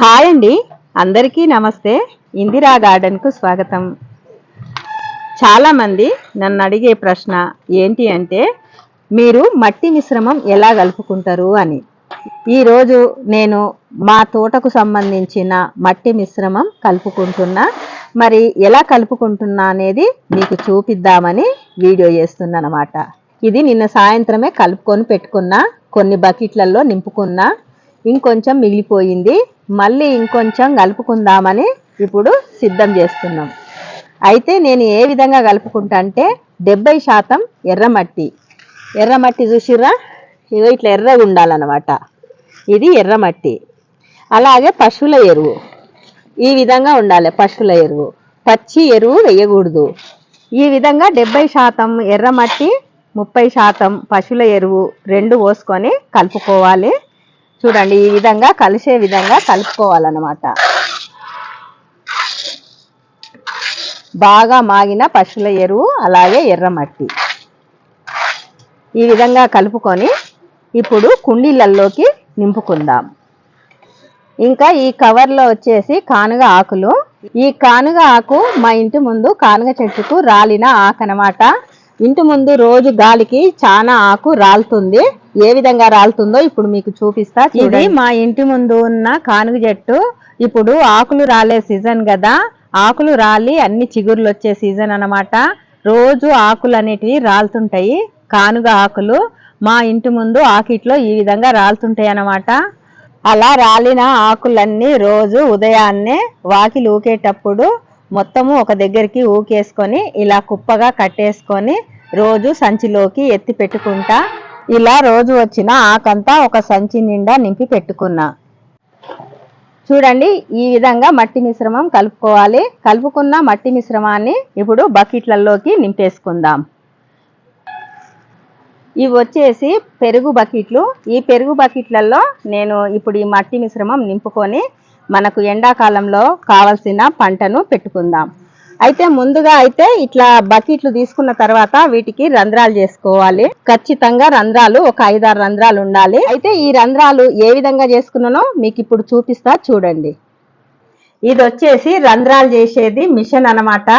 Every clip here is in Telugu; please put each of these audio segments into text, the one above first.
హాయ్ అండి. అందరికీ నమస్తే. ఇందిరా గార్డెన్కు స్వాగతం. చాలామంది నన్ను అడిగే ప్రశ్న ఏంటి అంటే మీరు మట్టి మిశ్రమం ఎలా కలుపుకుంటారు అని. ఈరోజు నేను మా తోటకు సంబంధించిన మట్టి మిశ్రమం కలుపుకుంటున్నా. మరి ఎలా కలుపుకుంటున్నా అనేది మీకు చూపిద్దామని వీడియో చేస్తున్నానమాట. ఇది నిన్న సాయంత్రమే కలుపుకొని పెట్టుకున్న కొన్ని బకెట్లలో నింపుకున్నా ఇంకొంచెం మిగిలిపోయింది. మళ్ళీ ఇంకొంచెం కలుపుకుందామని ఇప్పుడు సిద్ధం చేస్తున్నాం. అయితే నేను ఏ విధంగా కలుపుకుంటా అంటే డెబ్బై శాతం ఎర్రమట్టి ఎర్రమట్టి చూసిర్రా? ఇగో ఇట్లా ఎర్రగా ఉండాలన్నమాట. ఇది ఎర్రమట్టి అలాగే పశువుల ఎరువు. ఈ విధంగా ఉండాలి పశువుల ఎరువు. పచ్చి ఎరువు వేయకూడదు. ఈ విధంగా డెబ్బై శాతం ఎర్రమట్టి ముప్పై శాతం పశువుల ఎరువు రెండు పోసుకొని కలుపుకోవాలి. చూడండి ఈ విధంగా కలిసే విధంగా కలుపుకోవాలన్నమాట. బాగా మాగిన పశువుల ఎరువు అలాగే ఎర్రమట్టి ఈ విధంగా కలుపుకొని ఇప్పుడు కుండీలల్లోకి నింపుకుందాం. ఇంకా ఈ కవర్లో వచ్చేసి కానుగ ఆకులు. ఈ కానుగ ఆకు మా ఇంటి ముందు కానుగ చెట్టుకు రాలిన ఆకు అనమాట ఇంటి ముందు రోజు గాలికి చాలా ఆకు రాలుతుంది. ఏ విధంగా రాలుతుందో ఇప్పుడు మీకు చూపిస్తా ఇది మా ఇంటి ముందు ఉన్న కానుగ చెట్టు. ఇప్పుడు ఆకులు రాలే సీజన్ కదా. ఆకులు రాలి అన్ని చిగుర్లు వచ్చే సీజన్ అన్నమాట. రోజు ఆకులు అనేటివి రాలుతుంటాయి కానుగ ఆకులు. మా ఇంటి ముందు ఆకిట్లో ఈ విధంగా రాలుతుంటాయి అన్నమాట. అలా రాలిన ఆకులన్నీ రోజు ఉదయాన్నే వాకిలి ఊకేటప్పుడు మొత్తము ఒక దగ్గరికి ఊకేసుకొని ఇలా కుప్పగా కట్టేసుకొని రోజు సంచిలోకి ఎత్తి పెట్టుకుంటా. ఇలా రోజు వచ్చిన ఆకంతా ఒక సంచి నిండా నింపి పెట్టుకున్నా. చూడండి ఈ విధంగా మట్టి మిశ్రమం కలుపుకోవాలి. కలుపుకున్న మట్టి మిశ్రమాన్ని ఇప్పుడు బకెట్లలోకి నింపేసుకుందాం. ఇవి వచ్చేసి పెరుగు బకెట్లు. ఈ పెరుగు బకెట్లలో నేను ఇప్పుడు ఈ మట్టి మిశ్రమం నింపుకొని మనకు ఎండాకాలంలో కావలసిన పంటను పెట్టుకుందాం. అయితే ముందుగా అయితే ఇట్లా బకెట్లు తీసుకున్న తర్వాత వీటికి రంధ్రాలు చేసుకోవాలి. ఖచ్చితంగా రంధ్రాలు ఒక ఐదారు రంధ్రాలు ఉండాలి. అయితే ఈ రంధ్రాలు ఏ విధంగా చేసుకున్నానో మీకు ఇప్పుడు చూపిస్తా చూడండి. ఇది వచ్చేసి రంధ్రాలు చేసేది మిషన్ అన్నమాట.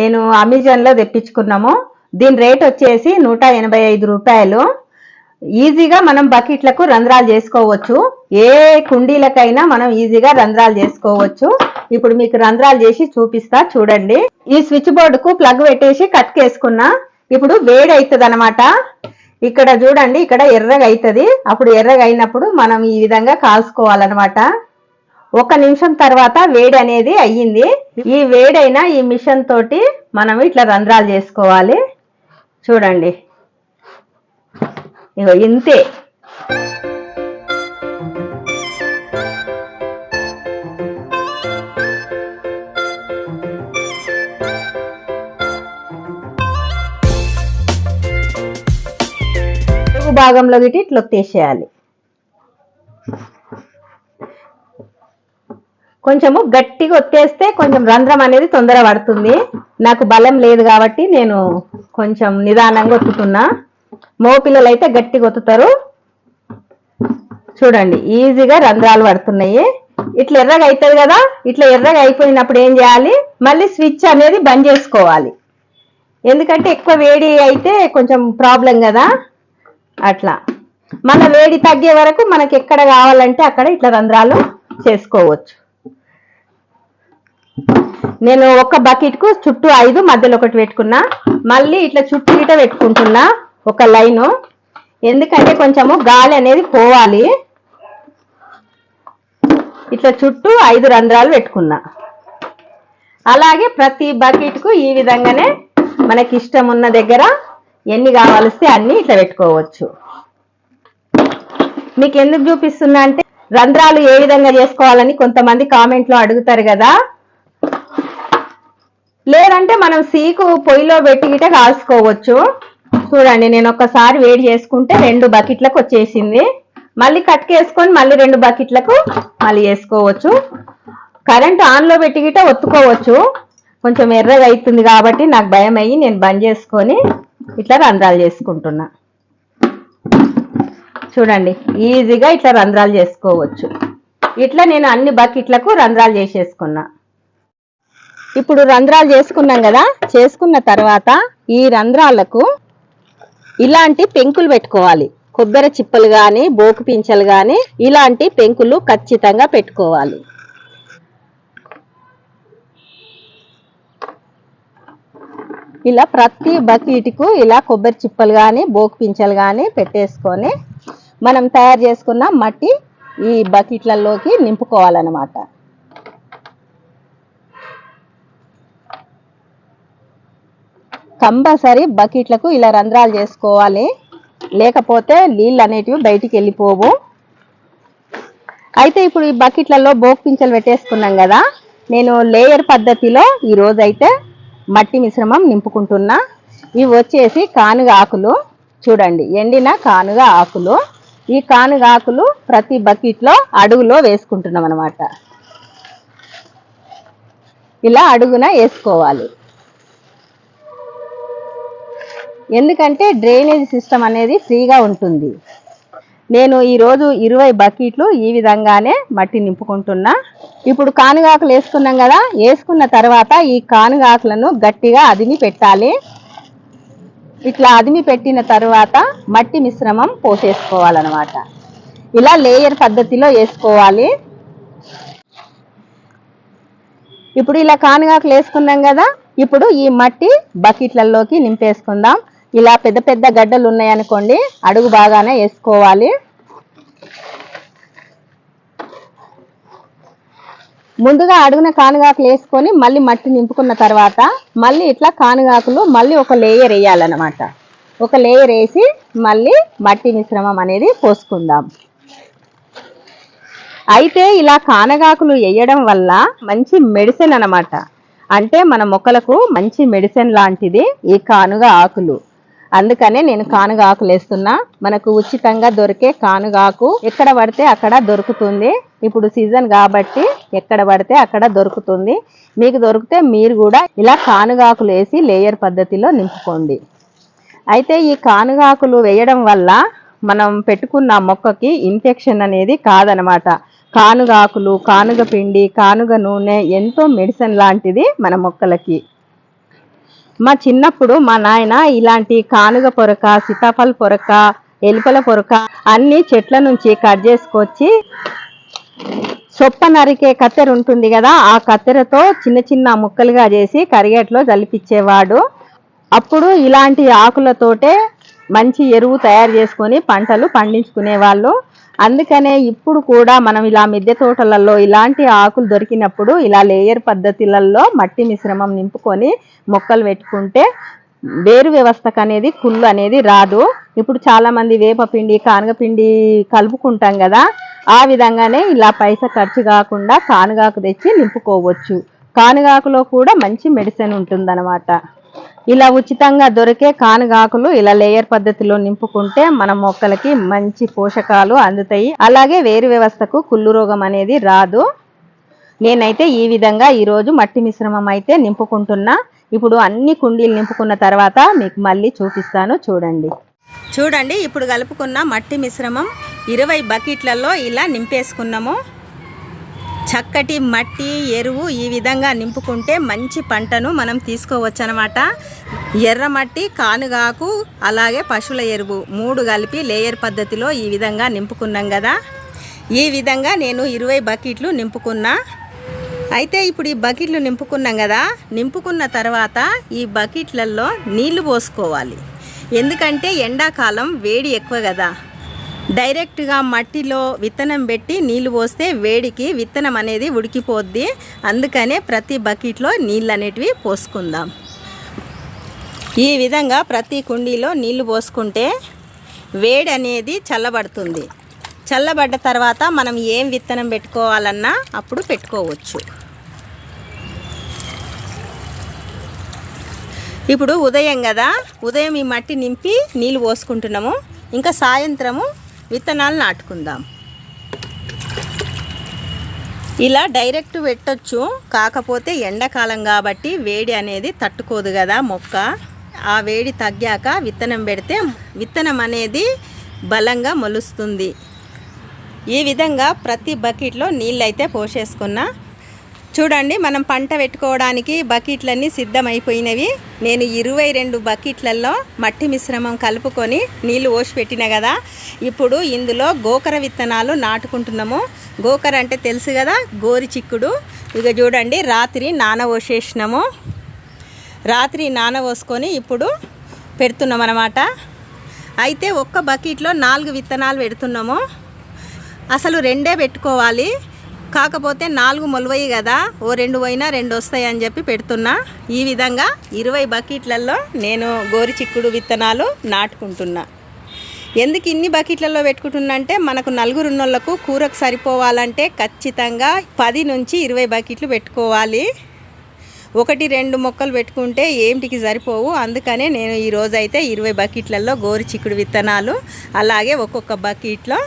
నేను అమెజాన్లో తెప్పించుకున్నాము. దీని రేట్ వచ్చేసి నూట ఎనభై ఐదు రూపాయలు. ఈజీగా మనం బకెట్లకు రంధ్రాలు చేసుకోవచ్చు. ఏ కుండీలకైనా మనం ఈజీగా రంధ్రాలు చేసుకోవచ్చు. ఇప్పుడు మీకు రంధ్రాలు చేసి చూపిస్తా చూడండి. ఈ స్విచ్ బోర్డుకు ప్లగ్ పెట్టేసి కట్కేసుకున్నా ఇప్పుడు వేడి అవుతుంది అనమాట ఇక్కడ చూడండి ఇక్కడ ఎర్రగా అవుతుంది అప్పుడు ఎర్రగా అయినప్పుడు మనం ఈ విధంగా కాల్చుకోవాలన్నమాట. ఒక నిమిషం తర్వాత వేడి అనేది అయ్యింది. ఈ వేడైన ఈ మిషన్ తోటి మనం ఇట్లా రంధ్రాలు చేసుకోవాలి. చూడండి. ఇంతే భాగంలో గిట్టి ఇట్లా తీసేయాలి కొంచెము గట్టిగా ఒత్తేస్తే కొంచెం రంధ్రం అనేది తొందర పడుతుంది నాకు బలం లేదు కాబట్టి నేను కొంచెం నిదానంగా ఒత్తుతున్నా. మోపిల్లలు అయితే గట్టిగా ఒత్తుతారు. చూడండి ఈజీగా రంధ్రాలు పడుతున్నాయి. ఇట్లా ఎర్రగా అవుతుంది కదా ఇట్లా ఎర్రగా అయిపోయినప్పుడు ఏం చేయాలి? మళ్ళీ స్విచ్ అనేది బంద్ చేసుకోవాలి. ఎందుకంటే ఎక్కువ వేడి అయితే కొంచెం ప్రాబ్లం కదా. అట్లా. మన వేడి తగ్గే వరకు మనకి ఎక్కడ కావాలంటే అక్కడ ఇట్లా రంధ్రాలు చేసుకోవచ్చు. నేను ఒక బకెట్కు చుట్టూ ఐదు మధ్యలో ఒకటి పెట్టుకున్నా. మళ్ళీ ఇట్లా చుట్టూ ఇట పెట్టుకుంటున్నా. ఒక లైను. ఎందుకంటే కొంచెము గాలి అనేది పోవాలి. ఇట్లా చుట్టూ ఐదు రంధ్రాలు పెట్టుకున్నా. అలాగే ప్రతి బకెట్కు ఈ విధంగానే మనకి ఇష్టం ఉన్న దగ్గర ఎన్ని కావాల్స్తే అన్ని ఇట్లా పెట్టుకోవచ్చు. మీకు ఎందుకు చూపిస్తున్నా అంటే రంధ్రాలు ఏ విధంగా చేసుకోవాలని కొంతమంది కామెంట్లో అడుగుతారు కదా. లేదంటే మనం సీకు పొయ్యిలో పెట్టి గిట కాల్చుకోవచ్చు. చూడండి నేను ఒకసారి వేడి చేసుకుంటే రెండు బకెట్లకు వచ్చేసింది. మళ్ళీ కట్కేసుకొని మళ్ళీ రెండు బకెట్లకు మళ్ళీ వేసుకోవచ్చు. కరెంట్ ఆన్లో పెట్టి గిట ఒత్తుకోవచ్చు. కొంచెం ఎర్రగా అవుతుంది కాబట్టి నాకు భయం అయ్యి నేను బంద్ చేసుకొని ఇట్లా రంధ్రాలు చేసుకుంటున్నా. చూడండి ఈజీగా ఇట్లా రంధ్రాలు చేసుకోవచ్చు. ఇట్లా నేను అన్ని బకెట్లకు రంధ్రాలు చేసేసుకున్నా. ఇప్పుడు రంధ్రాలు చేసుకున్నాం కదా చేసుకున్న తర్వాత ఈ రంధ్రాలకు ఇలాంటి పెంకులు పెట్టుకోవాలి. కొబ్బరి చిప్పలు కానీ బోకు పింఛలు కానీ ఇలాంటి పెంకులు ఖచ్చితంగా పెట్టుకోవాలి. ఇలా ప్రతి బకెట్కు ఇలా కొబ్బరి చిప్పలు కానీ బోకు పింఛలు కానీ పెట్టేసుకొని మనం తయారు చేసుకున్న మట్టి ఈ బకెట్లలోకి నింపుకోవాలన్నమాట. కంపల్సరీ బకెట్లకు ఇలా రంధ్రాలు చేసుకోవాలి. లేకపోతే నీళ్ళు అనేటివి బయటికి వెళ్ళిపోవు. అయితే ఇప్పుడు ఈ బకెట్లలో బోక్ పింఛలు పెట్టేసుకున్నాం కదా. నేను లేయర్ పద్ధతిలో ఈరోజైతే మట్టి మిశ్రమం నింపుకుంటున్నా. ఇవి వచ్చేసి కానుగ ఆకులు. చూడండి ఎండిన కానుగ ఆకులు. ఈ కానుగ ఆకులు ప్రతి బకెట్లో అడుగులో వేసుకుంటున్నాం అనమాట ఇలా అడుగున వేసుకోవాలి. ఎందుకంటే డ్రైనేజ్ సిస్టమ్ అనేది ఫ్రీగా ఉంటుంది. నేను ఈరోజు ఇరవై బకెట్లు ఈ విధంగానే మట్టి నింపుకుంటున్నా. ఇప్పుడు కానుగాకులు వేసుకున్నాం కదా వేసుకున్న తర్వాత ఈ కానుగాకులను గట్టిగా అదిమి పెట్టాలి. ఇట్లా అదిమి పెట్టిన తర్వాత మట్టి మిశ్రమం పోసేసుకోవాలన్నమాట. ఇలా లేయర్ పద్ధతిలో వేసుకోవాలి. ఇప్పుడు ఇలా కానుగాకులు వేసుకున్నాం కదా ఇప్పుడు ఈ మట్టి బకెట్లలోకి నింపేసుకుందాం. ఇలా పెద్ద పెద్ద గడ్డలు ఉన్నాయనుకోండి అడుగు బాగానే వేసుకోవాలి. ముందుగా అడుగున కానుగాకులు వేసుకొని మళ్ళీ మట్టి నింపుకున్న తర్వాత మళ్ళీ ఇట్లా కానుగాకులు మళ్ళీ ఒక లేయర్ వేయాలన్నమాట. ఒక లేయర్ వేసి మళ్ళీ మట్టి మిశ్రమం అనేది పోసుకుందాం. అయితే ఇలా కానగాకులు వేయడం వల్ల మంచి మెడిసిన్ అనమాట అంటే మన మొక్కలకు మంచి మెడిసిన్ లాంటిది ఈ కానుగ ఆకులు అందుకనే నేను కానుగ ఆకులు వేస్తున్నా మనకు ఉచితంగా దొరికే కానుగాకు ఎక్కడ పడితే అక్కడ దొరుకుతుంది. ఇప్పుడు సీజన్ కాబట్టి ఎక్కడ పడితే అక్కడ దొరుకుతుంది. మీకు దొరికితే మీరు కూడా ఇలా కానుగాకులు వేసి లేయర్ పద్ధతిలో నింపుకోండి. అయితే ఈ కానుగాకులు వేయడం వల్ల మనం పెట్టుకున్న మొక్కకి ఇన్ఫెక్షన్ అనేది కాదనమాట. కానుగాకులు కానుగ పిండి కానుగ నూనె ఎంతో మెడిసిన్ లాంటిది మన మొక్కలకి. మా చిన్నప్పుడు మా నాయన ఇలాంటి కానుగ పొరక సీతాఫల పొరక ఎలుకల పొరక అన్ని చెట్ల నుంచి కట్ చేసుకొచ్చి సొప్ప నరికే కత్తెర ఉంటుంది కదా ఆ కత్తెరతో చిన్న చిన్న ముక్కలుగా చేసి కరిగేట్లో జలిపించేవాడు అప్పుడు ఇలాంటి ఆకులతోటే మంచి ఎరువు తయారు చేసుకొని పంటలు పండించుకునే వాళ్ళు అందుకనే ఇప్పుడు కూడా మనం ఇలా మిద్దె తోటలలో ఇలాంటి ఆకులు దొరికినప్పుడు ఇలా లేయర్ పద్ధతులలో మట్టి మిశ్రమం నింపుకొని మొక్కలు పెట్టుకుంటే వేరు వ్యవస్థకు అనేది కుళ్ళు అనేది రాదు. ఇప్పుడు చాలామంది వేపపిండి కానగపిండి కలుపుకుంటాం కదా ఆ విధంగానే ఇలా పైస ఖర్చు కాకుండా కానుగాకు తెచ్చి నింపుకోవచ్చు. కానుగాకులో కూడా మంచి మెడిసిన్ ఉంటుందన్నమాట. ఇలా ఉచితంగా దొరికే కానుగాకులు ఇలా లేయర్ పద్ధతిలో నింపుకుంటే మన మొక్కలకి మంచి పోషకాలు అందుతాయి. అలాగే వేరు వ్యవస్థకు కుళ్ళు రోగం అనేది రాదు. నేనైతే ఈ విధంగా ఈరోజు మట్టి మిశ్రమం అయితే నింపుకుంటున్నా. ఇప్పుడు అన్ని కుండీలు నింపుకున్న తర్వాత మీకు మళ్ళీ చూపిస్తాను. చూడండి. చూడండి ఇప్పుడు కలుపుకున్న మట్టి మిశ్రమం ఇరవై బకెట్లలో ఇలా నింపేసుకున్నాము. చక్కటి మట్టి ఎరువు ఈ విధంగా నింపుకుంటే మంచి పంటను మనం తీసుకోవచ్చు అనమాట ఎర్రమట్టి కానుగాకు అలాగే పశువుల ఎరువు మూడు కలిపి లేయర్ పద్ధతిలో ఈ విధంగా నింపుకున్నాం కదా. ఈ విధంగా నేను ఇరవై బకెట్లు నింపుకున్నా. అయితే ఇప్పుడు ఈ బకెట్లు నింపుకున్నాం కదా. నింపుకున్న తర్వాత ఈ బకెట్లలో నీళ్ళు పోసుకోవాలి. ఎందుకంటే ఎండాకాలం వేడి ఎక్కువ కదా. డైరెక్ట్గా మట్టిలో విత్తనం పెట్టి నీళ్ళు పోస్తే వేడికి విత్తనం అనేది ఉడికిపోద్ది. అందుకనే ప్రతి బకెట్లో నీళ్ళు అనేటివి పోసుకుందాం. ఈ విధంగా ప్రతి కుండీలో నీళ్ళు పోసుకుంటే వేడి అనేది చల్లబడుతుంది. చల్లబడ్డ తర్వాత మనం ఏం విత్తనం పెట్టుకోవాలన్నా అప్పుడు పెట్టుకోవచ్చు. ఇప్పుడు ఉదయం కదా ఉదయం ఈ మట్టి నింపి నీళ్ళు పోసుకుంటున్నాము. ఇంకా సాయంత్రము విత్తనాలు నాటుకుందాం. ఇలా డైరెక్ట్ పెట్టొచ్చు. కాకపోతే ఎండాకాలం కాబట్టి వేడి అనేది తట్టుకోదు కదా మొక్క. ఆ వేడి తగ్గాక విత్తనం పెడితే విత్తనం అనేది బలంగా మొలుస్తుంది. ఈ విధంగా ప్రతి బకెట్లో నీళ్ళు అయితే పోసేసుకున్నా చూడండి మనం పంట పెట్టుకోవడానికి బకెట్లన్నీ సిద్ధమైపోయినవి. నేను ఇరవై రెండు బకెట్లలో మట్టి మిశ్రమం కలుపుకొని నీళ్ళు పోసి పెట్టిన కదా ఇప్పుడు ఇందులో గోకర విత్తనాలు నాటుకుంటున్నాము. గోకర అంటే తెలుసు కదా గోరి చిక్కుడు. ఇక చూడండి రాత్రి నానబోసేసినాము. రాత్రి నానబోసుకొని ఇప్పుడు పెడుతున్నాం అన్నమాట అయితే ఒక్క బకెట్లో నాలుగు విత్తనాలు పెడుతున్నాము. అసలు రెండే పెట్టుకోవాలి. కాకపోతే నాలుగు మొలవయి కదా. ఓ రెండు పోయినా రెండు వస్తాయి అని చెప్పి పెడుతున్నా. ఈ విధంగా ఇరవై బకెట్లలో నేను గోరి చిక్కుడు విత్తనాలు నాటుకుంటున్నా. ఎందుకు ఇన్ని బకెట్లలో పెట్టుకుంటున్నా అంటే మనకు నలుగురు ఉన్నోళ్ళకు కూరకు సరిపోవాలంటే ఖచ్చితంగా పది నుంచి ఇరవై బకెట్లు పెట్టుకోవాలి. ఒకటి రెండు మొక్కలు పెట్టుకుంటే ఏమిటికి సరిపోవు. అందుకనే నేను ఈరోజైతే అయితే ఇరవై బకెట్లలో గోరు చిక్కుడు విత్తనాలు అలాగే ఒక్కొక్క బకెట్లో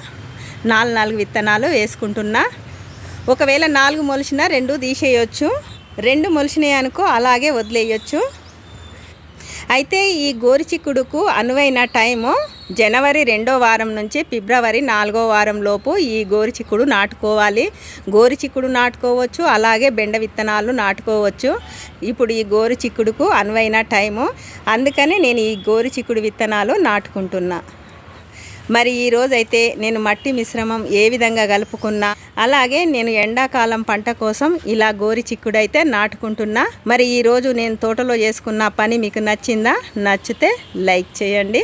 నాలుగు నాలుగు విత్తనాలు వేసుకుంటున్నా. ఒకవేళ నాలుగు మొలిచిన రెండు తీసేయొచ్చు. రెండు మొలిచినాయి అనుకో అలాగే వదిలేయచ్చు. అయితే ఈ గోరు చిక్కుడుకు అనువైన టైము జనవరి రెండో వారం నుంచి ఫిబ్రవరి నాలుగో వారం లోపు ఈ గోరు చిక్కుడు నాటుకోవాలి. గోరు చిక్కుడు నాటుకోవచ్చు అలాగే బెండ విత్తనాలు నాటుకోవచ్చు. ఇప్పుడు ఈ గోరు చిక్కుడుకు అనువైన టైము. అందుకనే నేను ఈ గోరు చిక్కుడు విత్తనాలు నాటుకుంటున్నా. మరి ఈ రోజైతే నేను మట్టి మిశ్రమం ఏ విధంగా కలుపుకున్నా అలాగే నేను ఎండాకాలం పంట కోసం ఇలా గోరి చిక్కుడైతే నాటుకుంటున్నా. మరి ఈరోజు నేను తోటలో చేసుకున్న పని మీకు నచ్చిందా? నచ్చితే లైక్ చేయండి.